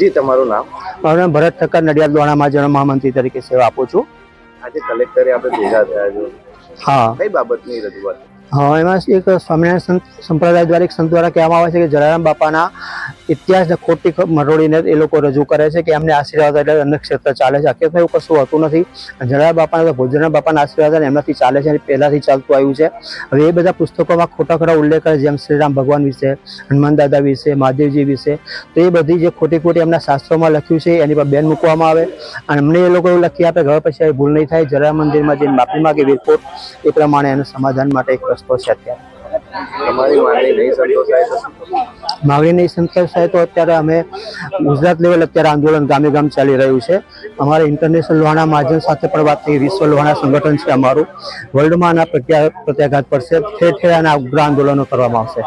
જી તમારું નામ? મારું નામ ભરત ઠક્કર નડિયાદ દોણામાં જણ મહામંત્રી તરીકે સેવા આપું છું. આજે કલેક્ટરે આપણે ભેગા થયા છો. હા. કઈ બાબતની રજૂઆત? હા એમાં એક સ્વામિનારાયણ સંપ્રદાય દ્વારા એક સંત દ્વારા કહેવામાં આવે છે કે જલારામ બાપાના ઇતિહાસને ખોટી મરોડીને એ લોકો રજૂ કરે છે કે એમને આશીર્વાદ એટલે અન્ય ક્ષેત્ર ચાલે છે. હકીકતમાં એવું કશું હોતું નથી. જલારામ બાપાના તો ભોજનરામ બાપાના આશીર્વાદ એમનાથી ચાલે છે પહેલાથી ચાલતું આવ્યું છે. હવે એ બધા પુસ્તકોમાં ખોટા ખોટા ઉલ્લેખ કરે જેમ શ્રીરામ ભગવાન વિશે, હનુમાન દાદા વિશે, મહાદેવજી વિશે. તો એ બધી જે ખોટી ખોટી એમના શાસ્ત્રોમાં લખ્યું છે, એની પર બેન મૂકવામાં આવે. અને અમને એ લોકો એવું લખી આપે હવે પછી ભૂલ નહીં થાય. જરા મંદિરમાં જઈને માફી માગે વીરપોટ. એ પ્રમાણે એનું સમાધાન માટે એક રસ્તો છે અત્યારે. તમારી માંગણી સંતોષાય તો નહીં સંતોષ તો અત્યારે અમે ગુજરાત લેવલ અત્યારે આંદોલન ગામે ગામ ચાલી રહ્યું છે. અમારે ઇન્ટરનેશનલ લોહાણા મહાજન સાથે પણ વાત થઈ, વિશ્વ લોહાણા સંગઠન છે અમારું. વર્લ્ડમાં આના પ્રત્યા પ્રત્યાઘાત પડશે ઠેર ઠેર આના ઉગ્ર આંદોલનો કરવામાં આવશે.